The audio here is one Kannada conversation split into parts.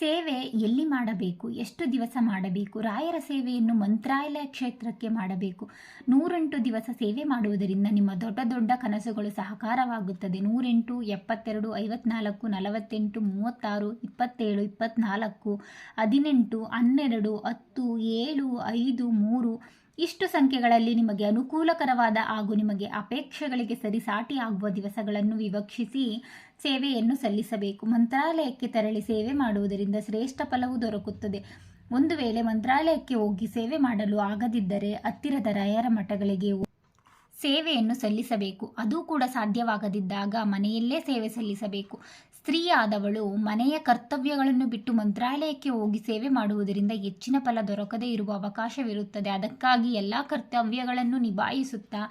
ಸೇವೆ ಎಲ್ಲಿ ಮಾಡಬೇಕು? ಎಷ್ಟು ದಿವಸ ಮಾಡಬೇಕು? ರಾಯರ ಸೇವೆಯನ್ನು ಮಂತ್ರಾಲಯ ಕ್ಷೇತ್ರಕ್ಕೆ ಮಾಡಬೇಕು. ನೂರೆಂಟು ದಿವಸ ಸೇವೆ ಮಾಡುವುದರಿಂದ ನಿಮ್ಮ ದೊಡ್ಡ ದೊಡ್ಡ ಕನಸುಗಳು ಸಹಕಾರವಾಗುತ್ತದೆ. ನೂರೆಂಟು, ಎಪ್ಪತ್ತೆರಡು, ಐವತ್ನಾಲ್ಕು, ನಲವತ್ತೆಂಟು, ಮೂವತ್ತಾರು, ಇಪ್ಪತ್ತೇಳು, ಇಪ್ಪತ್ನಾಲ್ಕು, ಹದಿನೆಂಟು, ಹನ್ನೆರಡು, ಹತ್ತು, ಏಳು, ಐದು, ಮೂರು ಇಷ್ಟು ಸಂಖ್ಯೆಗಳಲ್ಲಿ ನಿಮಗೆ ಅನುಕೂಲಕರವಾದ ಹಾಗೂ ನಿಮಗೆ ಅಪೇಕ್ಷೆಗಳಿಗೆ ಸರಿಸಾಟಿ ಆಗುವ ದಿವಸಗಳನ್ನು ವಿವಕ್ಷಿಸಿ ಸೇವೆಯನ್ನು ಸಲ್ಲಿಸಬೇಕು. ಮಂತ್ರಾಲಯಕ್ಕೆ ತೆರಳಿ ಸೇವೆ ಮಾಡುವುದರಿಂದ ಶ್ರೇಷ್ಠ ಫಲವು ದೊರಕುತ್ತದೆ. ಒಂದು ವೇಳೆ ಮಂತ್ರಾಲಯಕ್ಕೆ ಹೋಗಿ ಸೇವೆ ಮಾಡಲು ಆಗದಿದ್ದರೆ ಹತ್ತಿರದ ರಾಯರ ಮಠಗಳಿಗೆ ಸೇವೆಯನ್ನು ಸಲ್ಲಿಸಬೇಕು. ಅದು ಕೂಡ ಸಾಧ್ಯವಾಗದಿದ್ದಾಗ ಮನೆಯಲ್ಲೇ ಸೇವೆ ಸಲ್ಲಿಸಬೇಕು. ಸ್ತ್ರೀಯಾದವಳು ಮನೆಯ ಕರ್ತವ್ಯಗಳನ್ನು ಬಿಟ್ಟು ಮಂತ್ರಾಲಯಕ್ಕೆ ಹೋಗಿ ಸೇವೆ ಮಾಡುವುದರಿಂದ ಹೆಚ್ಚಿನ ಫಲ ದೊರಕದೇ ಇರುವ ಅವಕಾಶವಿರುತ್ತದೆ. ಅದಕ್ಕಾಗಿ ಎಲ್ಲ ಕರ್ತವ್ಯಗಳನ್ನು ನಿಭಾಯಿಸುತ್ತಾ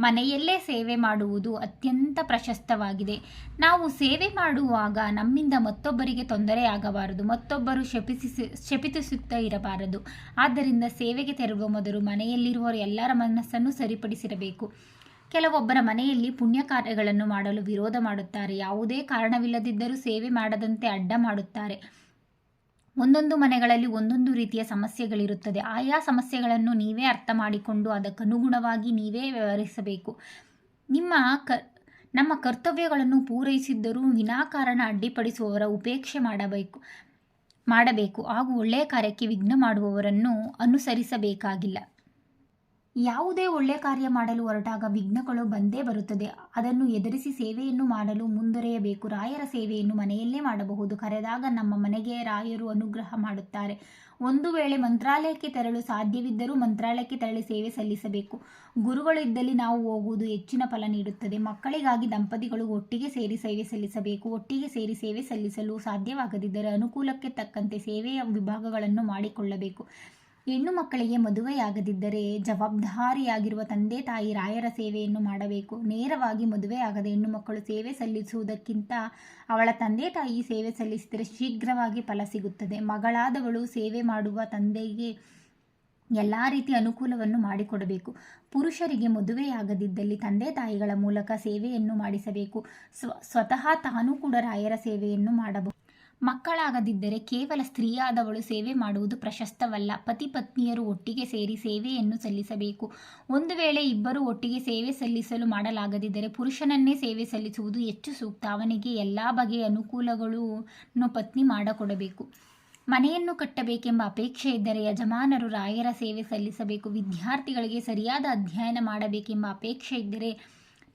ಮನೆಯಲ್ಲೇ ಸೇವೆ ಮಾಡುವುದು ಅತ್ಯಂತ ಪ್ರಶಸ್ತವಾಗಿದೆ. ನಾವು ಸೇವೆ ಮಾಡುವಾಗ ನಮ್ಮಿಂದ ಮತ್ತೊಬ್ಬರಿಗೆ ತೊಂದರೆಯಾಗಬಾರದು ಮತ್ತೊಬ್ಬರು ಶಪಿಸಿ ಶಪಿತಿಸುತ್ತಾ ಇರಬಾರದು. ಆದ್ದರಿಂದ ಸೇವೆಗೆ ತೆರಳುವ ಮೊದಲು ಮನೆಯಲ್ಲಿರುವ ಎಲ್ಲರ ಮನಸ್ಸನ್ನು ಸರಿಪಡಿಸಿರಬೇಕು. ಕೆಲವೊಬ್ಬರ ಮನೆಯಲ್ಲಿ ಪುಣ್ಯ ಕಾರ್ಯಗಳನ್ನು ಮಾಡಲು ವಿರೋಧ ಮಾಡುತ್ತಾರೆ. ಯಾವುದೇ ಕಾರಣವಿಲ್ಲದಿದ್ದರೂ ಸೇವೆ ಮಾಡದಂತೆ ಅಡ್ಡ ಮಾಡುತ್ತಾರೆ. ಒಂದೊಂದು ಮನೆಗಳಲ್ಲಿ ಒಂದೊಂದು ರೀತಿಯ ಸಮಸ್ಯೆಗಳಿರುತ್ತದೆ. ಆಯಾ ಸಮಸ್ಯೆಗಳನ್ನು ನೀವೇ ಅರ್ಥ ಮಾಡಿಕೊಂಡು ಅದಕ್ಕನುಗುಣವಾಗಿ ನೀವೇ ವ್ಯವಹರಿಸಬೇಕು. ನಿಮ್ಮ ಕ, ನಮ್ಮ ಕರ್ತವ್ಯಗಳನ್ನು ಪೂರೈಸಿದ್ದರೂ ವಿನಾಕಾರಣ ಅಡ್ಡಿಪಡಿಸುವವರ ಉಪೇಕ್ಷೆ ಮಾಡಬೇಕು ಮಾಡಬೇಕು. ಹಾಗೂ ಒಳ್ಳೆಯ ಕಾರ್ಯಕ್ಕೆ ವಿಘ್ನ ಮಾಡುವವರನ್ನು ಅನುಸರಿಸಬೇಕಾಗಿಲ್ಲ. ಯಾವುದೇ ಒಳ್ಳೆಯ ಕಾರ್ಯ ಮಾಡಲು ಹೊರಟಾಗ ವಿಘ್ನಗಳು ಬಂದೇ ಬರುತ್ತದೆ. ಅದನ್ನು ಎದುರಿಸಿ ಸೇವೆಯನ್ನು ಮಾಡಲು ಮುಂದುವರೆಯಬೇಕು ರಾಯರ ಸೇವೆಯನ್ನು ಮನೆಯಲ್ಲೇ ಮಾಡಬಹುದು. ಕರೆದಾಗ ನಮ್ಮ ಮನೆಗೆ ರಾಯರು ಅನುಗ್ರಹ ಮಾಡುತ್ತಾರೆ. ಒಂದು ವೇಳೆ ಮಂತ್ರಾಲಯಕ್ಕೆ ತೆರಳು ಸಾಧ್ಯವಿದ್ದರೂ ಮಂತ್ರಾಲಯಕ್ಕೆ ತೆರಳಿ ಸೇವೆ ಸಲ್ಲಿಸಬೇಕು. ಗುರುಗಳು ಇದ್ದಲ್ಲಿ ನಾವು ಹೋಗುವುದು ಹೆಚ್ಚಿನ ಫಲ ನೀಡುತ್ತದೆ. ಮಕ್ಕಳಿಗಾಗಿ ದಂಪತಿಗಳು ಒಟ್ಟಿಗೆ ಸೇರಿ ಸೇವೆ ಸಲ್ಲಿಸಬೇಕು. ಒಟ್ಟಿಗೆ ಸೇರಿ ಸೇವೆ ಸಲ್ಲಿಸಲು ಸಾಧ್ಯವಾಗದಿದ್ದರೆ ಅನುಕೂಲಕ್ಕೆ ತಕ್ಕಂತೆ ಸೇವೆಯ ವಿಭಾಗಗಳನ್ನು ಮಾಡಿಕೊಳ್ಳಬೇಕು. ಹೆಣ್ಣು ಮಕ್ಕಳಿಗೆ ಮದುವೆಯಾಗದಿದ್ದರೆ ಜವಾಬ್ದಾರಿಯಾಗಿರುವ ತಂದೆ ತಾಯಿ ರಾಯರ ಸೇವೆಯನ್ನು ಮಾಡಬೇಕು. ನೇರವಾಗಿ ಮದುವೆಯಾಗದ ಹೆಣ್ಣು ಮಕ್ಕಳು ಸೇವೆ ಸಲ್ಲಿಸುವುದಕ್ಕಿಂತ ಅವಳ ತಂದೆ ತಾಯಿ ಸೇವೆ ಸಲ್ಲಿಸಿದರೆ ಶೀಘ್ರವಾಗಿ ಫಲ ಸಿಗುತ್ತದೆ. ಮಗಳಾದವಳು ಸೇವೆ ಮಾಡುವ ತಂದೆಗೆ ಎಲ್ಲ ರೀತಿ ಅನುಕೂಲವನ್ನು ಮಾಡಿಕೊಡಬೇಕು. ಪುರುಷರಿಗೆ ಮದುವೆಯಾಗದಿದ್ದಲ್ಲಿ ತಂದೆ ತಾಯಿಗಳ ಮೂಲಕ ಸೇವೆಯನ್ನು ಮಾಡಿಸಬೇಕು. ಸ್ವ, ಸ್ವತಃ ತಾನೂ ಕೂಡ ರಾಯರ ಸೇವೆಯನ್ನು ಮಾಡಬಹುದು. ಮಕ್ಕಳಾಗದಿದ್ದರೆ ಕೇವಲ ಸ್ತ್ರೀಯಾದವಳು ಸೇವೆ ಮಾಡುವುದು ಪ್ರಶಸ್ತವಲ್ಲ. ಪತಿ ಪತ್ನಿಯರು ಒಟ್ಟಿಗೆ ಸೇರಿ ಸೇವೆಯನ್ನು ಸಲ್ಲಿಸಬೇಕು. ಒಂದು ವೇಳೆ ಇಬ್ಬರು ಒಟ್ಟಿಗೆ ಸೇವೆ ಸಲ್ಲಿಸಲು ಮಾಡಲಾಗದಿದ್ದರೆ ಪುರುಷನನ್ನೇ ಸೇವೆ ಸಲ್ಲಿಸುವುದು ಹೆಚ್ಚು ಸೂಕ್ತ. ಅವನಿಗೆ ಎಲ್ಲ ಬಗೆಯ ಅನುಕೂಲಗಳನ್ನು ಪತ್ನಿ ಮಾಡಿಕೊಡಬೇಕು. ಮನೆಯನ್ನು ಕಟ್ಟಬೇಕೆಂಬ ಅಪೇಕ್ಷೆ ಇದ್ದರೆ ಯಜಮಾನರು ರಾಯರ ಸೇವೆ ಸಲ್ಲಿಸಬೇಕು. ವಿದ್ಯಾರ್ಥಿಗಳಿಗೆ ಸರಿಯಾದ ಅಧ್ಯಯನ ಮಾಡಬೇಕೆಂಬ ಅಪೇಕ್ಷೆ ಇದ್ದರೆ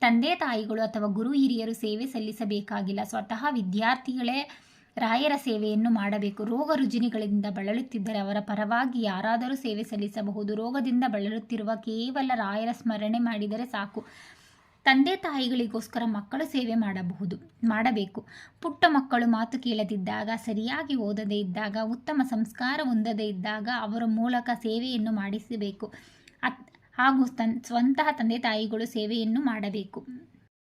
ತಂದೆ ತಾಯಿಗಳು ಅಥವಾ ಗುರು ಹಿರಿಯರು ಸೇವೆ ಸಲ್ಲಿಸಬೇಕಾಗಿಲ್ಲ. ಸ್ವತಃ ವಿದ್ಯಾರ್ಥಿಗಳೇ ರಾಯರ ಸೇವೆಯನ್ನು ಮಾಡಬೇಕು. ರೋಗ ರುಜಿನಿಗಳಿಂದ ಬಳಲುತ್ತಿದ್ದರೆ ಅವರ ಪರವಾಗಿ ಯಾರಾದರೂ ಸೇವೆ ಸಲ್ಲಿಸಬಹುದು. ರೋಗದಿಂದ ಬಳಲುತ್ತಿರುವ ಕೇವಲ ರಾಯರ ಸ್ಮರಣೆ ಮಾಡಿದರೆ ಸಾಕು. ತಂದೆ ತಾಯಿಗಳಿಗೋಸ್ಕರ ಮಕ್ಕಳು ಸೇವೆ ಮಾಡಬಹುದು, ಮಾಡಬೇಕು. ಪುಟ್ಟ ಮಕ್ಕಳು ಮಾತು ಕೇಳದಿದ್ದಾಗ, ಸರಿಯಾಗಿ ಓದದೇ ಇದ್ದಾಗ, ಉತ್ತಮ ಸಂಸ್ಕಾರ ಹೊಂದದೇ ಇದ್ದಾಗ ಅವರ ಮೂಲಕ ಸೇವೆಯನ್ನು ಮಾಡಿಸಬೇಕು. ಹಾಗೂ ತನ್, ಸ್ವಂತಹ ತಂದೆ ತಾಯಿಗಳು ಸೇವೆಯನ್ನು ಮಾಡಬೇಕು.